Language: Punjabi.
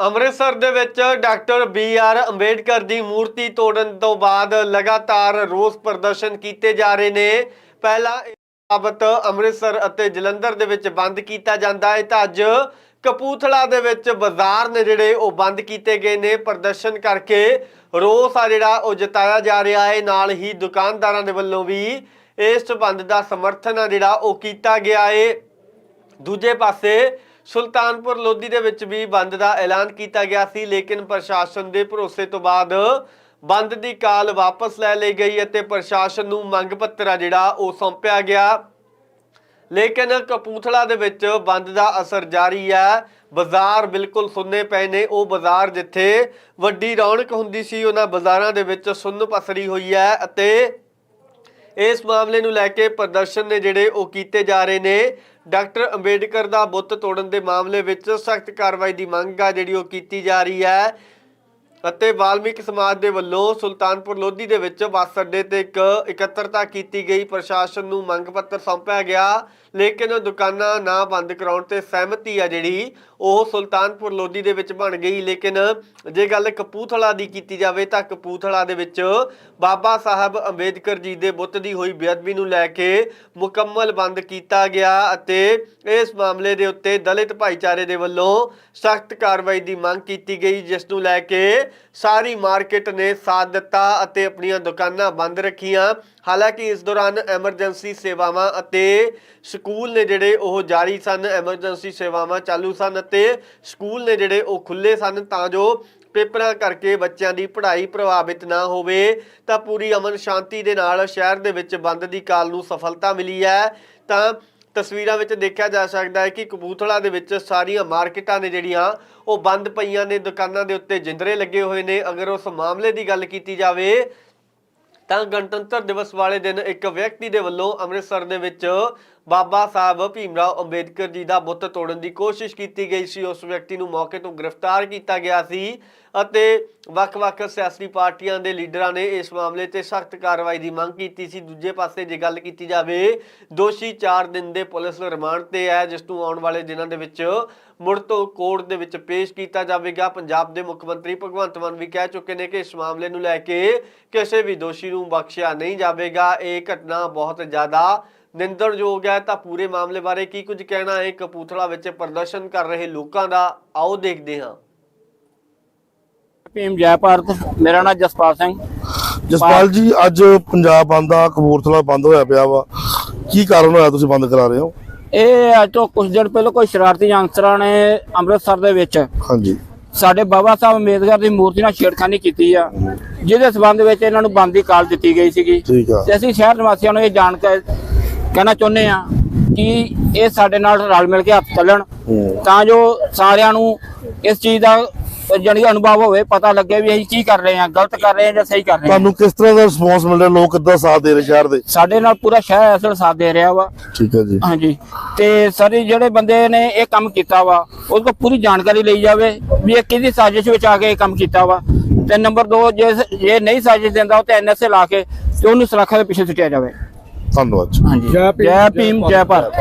ਅੰਮ੍ਰਿਤਸਰ ਦੇ ਵਿੱਚ ਡਾਕਟਰ ਬੀ ਆਰ ਅੰਬੇਡਕਰ ਦੀ ਮੂਰਤੀ ਤੋੜਨ ਤੋਂ ਬਾਅਦ ਲਗਾਤਾਰ ਰੋਸ ਪ੍ਰਦਰਸ਼ਨ ਕੀਤੇ ਜਾ ਰਹੇ ਨੇ। ਪਹਿਲਾਂ ਬਾਬਤ ਅੰਮ੍ਰਿਤਸਰ ਅਤੇ ਜਲੰਧਰ ਦੇ ਵਿੱਚ ਬੰਦ ਕੀਤਾ ਜਾਂਦਾ ਹੈ ਤਾਂ ਅੱਜ ਕਪੂਥਲਾ ਦੇ ਵਿੱਚ ਬਾਜ਼ਾਰ ਨੇ ਜਿਹੜੇ ਉਹ ਬੰਦ ਕੀਤੇ ਗਏ ਨੇ ਪ੍ਰਦਰਸ਼ਨ ਕਰਕੇ। ਰੋਸ ਆ ਜਿਹੜਾ ਉਹ ਜਤਾਇਆ ਜਾ ਰਿਹਾ ਹੈ। ਨਾਲ ਹੀ ਦੁਕਾਨਦਾਰਾਂ ਦੇ ਵੱਲੋਂ ਵੀ ਇਸ ਬੰਦ ਦਾ ਸਮਰਥਨ ਆ ਜਿਹੜਾ ਉਹ ਕੀਤਾ ਗਿਆ ਹੈ। ਦੂਜੇ ਪਾਸੇ ਸੁਲਤਾਨਪੁਰ ਲੋਧੀ ਦੇ ਵਿੱਚ ਵੀ ਬੰਦ ਦਾ ਐਲਾਨ ਕੀਤਾ ਗਿਆ ਸੀ, ਲੇਕਿਨ ਪ੍ਰਸ਼ਾਸਨ ਦੇ ਭਰੋਸੇ ਤੋਂ ਬਾਅਦ ਬੰਦ ਦੀ ਕਾਲ ਵਾਪਸ ਲੈ ਲਈ ਗਈ ਅਤੇ ਪ੍ਰਸ਼ਾਸਨ ਨੂੰ ਮੰਗ ਪੱਤਰ ਆ ਜਿਹੜਾ ਉਹ ਸੌਂਪਿਆ ਗਿਆ। ਲੇਕਿਨ ਕਪੂਥਲਾ ਦੇ ਵਿੱਚ ਬੰਦ ਦਾ ਅਸਰ ਜਾਰੀ ਹੈ। ਬਾਜ਼ਾਰ ਬਿਲਕੁਲ ਸੁੰਨੇ ਪਏ ਨੇ। ਉਹ ਬਾਜ਼ਾਰ ਜਿੱਥੇ ਵੱਡੀ ਰੌਣਕ ਹੁੰਦੀ ਸੀ, ਉਹਨਾਂ ਬਾਜ਼ਾਰਾਂ ਦੇ ਵਿੱਚ ਸੁੰਨ ਪਸਰੀ ਹੋਈ ਹੈ ਅਤੇ ਇਸ ਮਾਮਲੇ ਨੂੰ ਲੈ ਕੇ ਪ੍ਰਦਰਸ਼ਨ ਨੇ ਜਿਹੜੇ ਉਹ ਕੀਤੇ ਜਾ ਰਹੇ ਨੇ, ਡਾਕਟਰ ਅੰਬੇਡਕਰ ਦਾ ਬੁੱਤ ਤੋੜਨ ਦੇ ਮਾਮਲੇ ਵਿੱਚ ਸਖਤ ਕਾਰਵਾਈ ਦੀ ਮੰਗ ਆ ਜਿਹੜੀ ਉਹ ਕੀਤੀ ਜਾ ਰਹੀ ਹੈ ਅਤੇ ਵਾਲਮੀਕ ਸਮਾਜ ਦੇ ਵੱਲੋਂ ਸੁਲਤਾਨਪੁਰ ਲੋਧੀ ਦੇ ਵਿੱਚ ਬੱਸ ਅੱਡੇ ਤੇ ਇੱਕ ਇਕੱਤਰਤਾ ਕੀਤੀ ਗਈ, ਪ੍ਰਸ਼ਾਸਨ ਨੂੰ ਮੰਗ ਪੱਤਰ ਸੌਂਪਿਆ ਗਿਆ, ਲੇਕਿਨ ਦੁਕਾਨਾਂ ਨਾ ਬੰਦ ਕਰਾਉਣ ਤੇ ਸਹਿਮਤੀ ਆ ਜਿਹੜੀ ਉਹ ਸੁਲਤਾਨਪੁਰ ਲੋਧੀ ਦੇ ਵਿੱਚ ਬਣ ਗਈ, ਲੇਕਿਨ ਜੇ ਗੱਲ ਕਪੂਥਲਾ ਦੀ ਕੀਤੀ ਜਾਵੇ ਤਾਂ ਕਪੂਥਲਾ ਦੇ ਵਿੱਚ ਬਾਬਾ ਸਾਹਿਬ ਅੰਬੇਦਕਰ ਜੀ ਦੇ ਬੁੱਤ ਦੀ ਹੋਈ ਬੇਅਦਬੀ ਨੂੰ ਲੈ ਕੇ ਮੁਕੰਮਲ ਬੰਦ ਕੀਤਾ ਗਿਆ ਅਤੇ ਇਸ ਮਾਮਲੇ ਦੇ ਉੱਤੇ ਦਲਿਤ ਭਾਈਚਾਰੇ ਦੇ ਵੱਲੋਂ ਸਖਤ ਕਾਰਵਾਈ ਦੀ ਮੰਗ ਕੀਤੀ ਗਈ, ਜਿਸ ਨੂੰ ਲੈ ਕੇ ਸਾਰੀ ਮਾਰਕੀਟ ਨੇ ਸਾਥ ਦਿੱਤਾ ਅਤੇ ਆਪਣੀਆਂ ਦੁਕਾਨਾਂ ਬੰਦ ਰੱਖੀਆਂ। ਹਾਲਾਂਕਿ ਇਸ ਦੌਰਾਨ ਐਮਰਜੈਂਸੀ ਸੇਵਾਵਾਂ ਅਤੇ ਸਕੂਲ ਨੇ ਜਿਹੜੇ ਉਹ ਜਾਰੀ ਸਨ, ਐਮਰਜੈਂਸੀ ਸੇਵਾਵਾਂ ਚਾਲੂ ਸਨ ਅਤੇ ਸਕੂਲ ਨੇ ਜਿਹੜੇ ਉਹ ਖੁੱਲੇ ਸਨ ਤਾਂ ਜੋ ਪੇਪਰਾਂ ਕਰਕੇ ਬੱਚਿਆਂ ਦੀ ਪੜ੍ਹਾਈ ਪ੍ਰਭਾਵਿਤ ਨਾ ਹੋਵੇ, ਤਾਂ ਪੂਰੀ ਅਮਨ ਸ਼ਾਂਤੀ ਦੇ ਨਾਲ ਸ਼ਹਿਰ ਦੇ ਵਿੱਚ ਬੰਦ ਦੀ ਕਾਲ ਨੂੰ ਸਫਲਤਾ ਮਿਲੀ ਹੈ। ਤਾਂ ਤਸਵੀਰਾਂ ਵਿੱਚ ਦੇਖਿਆ ਜਾ ਸਕਦਾ ਹੈ ਕਿ ਕਪੂਥਲਾ ਦੇ ਵਿੱਚ ਸਾਰੀਆਂ ਮਾਰਕੀਟਾਂ ਨੇ ਜਿਹੜੀਆਂ ਉਹ ਬੰਦ ਪਈਆਂ ਨੇ, ਦੁਕਾਨਾਂ ਦੇ ਉੱਤੇ ਜਿੰਦਰੇ ਲੱਗੇ ਹੋਏ ਨੇ। ਅਗਰ ਉਸ ਮਾਮਲੇ ਦੀ ਗੱਲ ਕੀਤੀ ਜਾਵੇ ਤਾਂ ਗਣਤੰਤਰ ਦਿਵਸ ਵਾਲੇ ਦਿਨ ਇੱਕ ਵਿਅਕਤੀ ਦੇ ਵੱਲੋਂ ਅੰਮ੍ਰਿਤਸਰ ਦੇ ਵਿੱਚ ਬਾਬਾ ਸਾਹਿਬ ਭੀਮਰਾਓ ਅੰਬੇਦਕਰ ਜੀ ਦਾ ਬੁੱਤ ਤੋੜਨ ਦੀ ਕੋਸ਼ਿਸ਼ ਕੀਤੀ ਗਈ ਸੀ। ਉਸ ਵਿਅਕਤੀ ਨੂੰ ਮੌਕੇ ਤੋਂ ਗ੍ਰਿਫਤਾਰ ਕੀਤਾ ਗਿਆ ਸੀ ਅਤੇ ਵੱਖ-ਵੱਖ ਸਿਆਸੀ ਪਾਰਟੀਆਂ ਦੇ ਲੀਡਰਾਂ ਨੇ ਇਸ ਮਾਮਲੇ ਤੇ ਸਖਤ ਕਾਰਵਾਈ ਦੀ ਮੰਗ ਕੀਤੀ ਸੀ। ਦੂਜੇ ਪਾਸੇ ਜੇ ਗੱਲ ਕੀਤੀ ਜਾਵੇ, ਦੋਸ਼ੀ 4 ਦਿਨ ਦੇ ਪੁਲਿਸ ਰਿਮਾਂਡ ਤੇ ਹੈ, ਜਿਸ ਨੂੰ ਆਉਣ ਵਾਲੇ ਦਿਨਾਂ ਦੇ ਵਿੱਚ ਮੁੜ ਤੋਂ ਕੋਰਟ ਦੇ ਵਿੱਚ ਪੇਸ਼ ਕੀਤਾ ਜਾਵੇਗਾ। ਪੰਜਾਬ ਦੇ ਮੁੱਖ ਮੰਤਰੀ ਭਗਵੰਤ ਮਾਨ ਵੀ ਕਹਿ ਚੁੱਕੇ ਨੇ ਕਿ ਇਸ ਮਾਮਲੇ ਨੂੰ ਲੈ ਕੇ ਕਿਸੇ ਵੀ ਦੋਸ਼ੀ ਨੂੰ ਬਖਸ਼ਿਆ ਨਹੀਂ ਜਾਵੇਗਾ। ਇਹ ਘਟਨਾ ਬਹੁਤ ਜ਼ਿਆਦਾ ਨਿੰਦਣਯੋਗ ਹੈ ਤਾਂ ਪੂਰੇ ਮਾਮਲੇ ਬਾਰੇ ਕੀ ਕੁਝ ਕਹਿਣਾ ਹੈ? ਕਪੂਥਲਾ ਵਿੱਚ ਪ੍ਰਦਰਸ਼ਨ ਕਰ ਰਹੇ ਲੋਕਾਂ ਦਾ ਆਓ ਦੇਖਦੇ ਹਾਂ। ਭੀਮ ਜੈ ਭਾਰਤ ਮੇਰਾ ਨਾਮ ਜਸਪਾਲ ਸਿੰਘ। ਜਸਪਾਲ ਜੀ ਅੱਜ ਪੰਜਾਬ ਬੰਦ ਆ ਕਪੂਰਥਲਾ ਬੰਦ ਹੋਇਆ ਪਿਆ ਵਾ। ਕੀ ਕਾਰਨ ਹੋਇਆ ਤੁਸੀਂ ਬੰਦ ਕਰਾ ਰਹੇ ਹੋ? ਇਹ ਅੱਜ ਤੋਂ ਕੁਝ ਦਿਨ ਪਹਿਲਾਂ ਕੋਈ ਸ਼ਰਾਰਤੀ ਅਨਸਰਾਂ ਨੇ ਅੰਮ੍ਰਿਤਸਰ ਦੇ ਵਿੱਚ ਹਾਂਜੀ। ਸਾਡੇ ਬਾਬਾ ਸਾਹਿਬ ਅੰਬੇਦਕਰ ਦੀ ਮੂਰਤੀ ਨਾਲ ਛੇੜਖਾਨੀ ਕੀਤੀ ਆ। ਜਿਹਦੇ ਸਬੰਧ ਵਿੱਚ ਇਹਨਾਂ ਨੂੰ ਬੰਦ ਦੀ ਕਾਲ ਦਿੱਤੀ ਗਈ ਸੀਗੀ। ਠੀਕ ਆ। ਤੇ ਅਸੀਂ ਸ਼ਹਿਰ ਨਿਵਾਸੀਆਂ ਨੂੰ ਇਹ ਜਾਣ ਕੇ ਕਹਿਣਾ ਚਾਹੁੰਦੇ ਆ ਕਿ ਇਹ ਸਾਡੇ ਨਾਲ ਰਲ ਮਿਲ ਕੇ ਹੱਥ ਚੱਲਣ। ਤਾਂ ਜੋ ਸਾਰਿਆਂ ਨੂੰ ਇਸ ਚੀਜ਼ ਦਾ ਜਾਣੀ ਅਨੁਭਵ ਹੋਵੇ ਪਤਾ ਲੱਗੇ ਵੀ ਅਸੀਂ ਕੀ ਕਰ ਰਹੇ ਹਾਂ ਗਲਤ ਕਰ ਰਹੇ ਹਾਂ ਜਾਂ ਸਹੀ ਕਰ ਰਹੇ ਹਾਂ। ਤੁਹਾਨੂੰ ਕਿਸ ਤਰ੍ਹਾਂ ਦਾ ਰਿਸਪੌਂਸ ਮਿਲ ਰਿਹਾ? ਲੋਕ ਕਿੱਦਾਂ ਸਾਥ ਦੇ ਰਹੇ ਸ਼ਹਿਰ ਦੇ? ਸਾਡੇ ਨਾਲ ਪੂਰਾ ਸ਼ਹਿਰ ਇਸ ਵੇਲੇ ਸਾਥ ਦੇ ਰਿਹਾ ਵਾ। ਠੀਕ ਹੈ ਜੀ। ਹਾਂਜੀ। ਤੇ ਸਾਰੇ ਜਿਹੜੇ ਬੰਦੇ ਨੇ ਇਹ ਕੰਮ ਕੀਤਾ ਵਾ ਉਸ ਕੋ ਪੂਰੀ ਜਾਣਕਾਰੀ ਲਈ ਜਾਵੇ ਵੀ ਇਹ ਕਿਹਦੀ ਸਾਜ਼ਿਸ਼ ਵਿੱਚ ਆ ਕੇ ਇਹ ਕੰਮ ਕੀਤਾ ਵਾ। ਤੇ ਨੰਬਰ 2 ਜੇ ਜੇ ਨਹੀਂ ਸਾਜ਼ਿਸ਼ ਦਿੰਦਾ ਉਹ ਤੇ ਐਨਐਸਏ ਲਾ ਕੇ ਤੇ ਉਹਨੂੰ ਸਲਾਖਾਂ ਦੇ ਪਿੱਛੇ ਸੁੱਟਿਆ ਜਾਵੇ। ਧੰਨਵਾਦ ਜੀ। ਹਾਂਜੀ। ਜੈ ਭੀਮ ਜੈ ਭਾਰਤ।